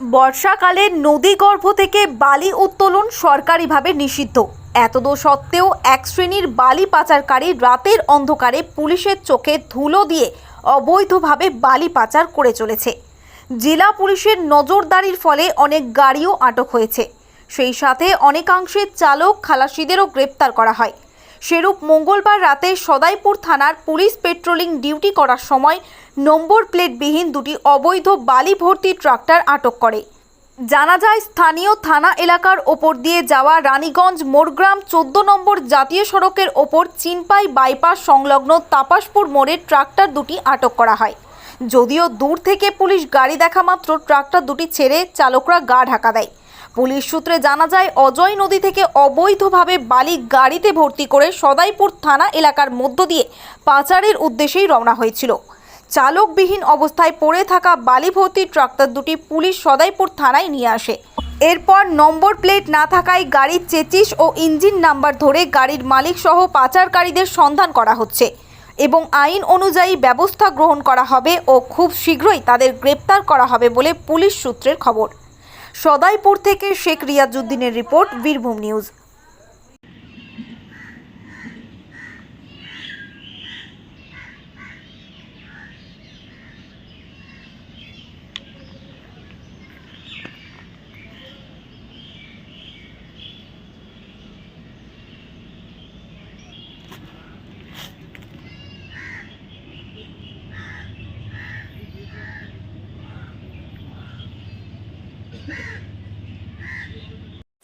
বর্ষাকালে নদীগর্ভ থেকে বালি উত্তোলন সরকারিভাবে নিষিদ্ধ। এতদ সত্ত্বেও এক শ্রেণির বালি পাচারকারী রাতের অন্ধকারে পুলিশের চোখে ধুলো দিয়ে অবৈধভাবে বালি পাচার করে চলেছে। জেলা পুলিশের নজরদারির ফলে অনেক গাড়িও আটক হয়েছে। সেই সাথে অনেকাংশে চালক, খালাসিদেরও গ্রেপ্তার করা হয়। সেরূপ মঙ্গলবার রাতে সদাইপুর থানার পুলিশ পেট্রোলিং ডিউটি করার সময় নম্বর প্লেটবিহীন দুটি অবৈধ বালি ভর্তি ট্রাক্টর আটক করে। জানা যায়, স্থানীয় থানা এলাকার ওপর দিয়ে যাওয়া রানীগঞ্জ মোড়গ্রাম চোদ্দ নম্বর জাতীয় সড়কের ওপর চিনপাই বাইপাস সংলগ্ন তাপাসপুর মোড়ে ট্রাক্টর দুটি আটক করা হয়। যদিও দূর থেকে পুলিশ গাড়ি দেখা মাত্র ট্রাক্টর দুটি ছেড়ে চালকরা গা ঢাকা দেয়। পুলিশ সূত্রে জানা যায়, অজয় নদী থেকে অবৈধভাবে বালি গাড়িতে ভর্তি করে সদাইপুর থানা এলাকার মধ্য দিয়ে পাচারের উদ্দেশ্যেই রওনা হয়েছিল। চালকবিহীন অবস্থায় পড়ে থাকা বালি ভর্তি ট্রাক্টর দুটি পুলিশ সদাইপুর থানায় নিয়ে আসে। এরপর নম্বর প্লেট না থাকায় গাড়ির চেচিস ও ইঞ্জিন নাম্বার ধরে গাড়ির মালিক সহ পাচারকারীদের সন্ধান করা হচ্ছে এবং আইন অনুযায়ী ব্যবস্থা গ্রহণ করা হবে ও খুব শীঘ্রই তাদের গ্রেপ্তার করা হবে বলে পুলিশ সূত্রের খবর। সদাইপুর থেকে শেখ রিয়াজুদ্দিনের রিপোর্ট বীরভূম নিউজ।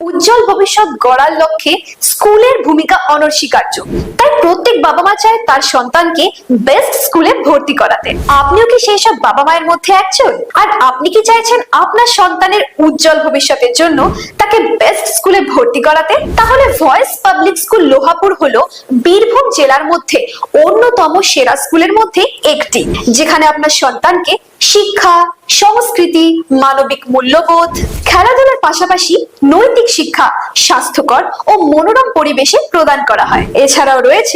উজ্জ্বল ভবিষ্যৎ গড়ার লক্ষ্যে স্কুলের ভূমিকা অনস্বীকার্য। তাই প্রত্যেক বাবা মা চায় তার সন্তানকে বেস্ট স্কুলে ভর্তি করাতে। আপনিও কি সেই সব বাবা মায়ের মধ্যে একজন? আর আপনি কি চাইছেন আপনার সন্তানের উজ্জ্বল ভবিষ্যতের জন্য তাকে বেস্ট স্কুলে ভর্তি করাতে? তাহলে ভয়েস পাবলিক স্কুল লোহাপুর হলো বীরভূম জেলার মধ্যে অন্যতম সেরা স্কুলের মধ্যে একটি, যেখানে আপনার সন্তানকে শিক্ষা, সংস্কৃতি, মানবিক মূল্যবোধ, খেলাধুলার পাশাপাশি নৈতিক শিক্ষা, স্বাস্থ্যকর ও মনোরম পরিবেশে প্রদান করা হয়। এছাড়াও রয়েছে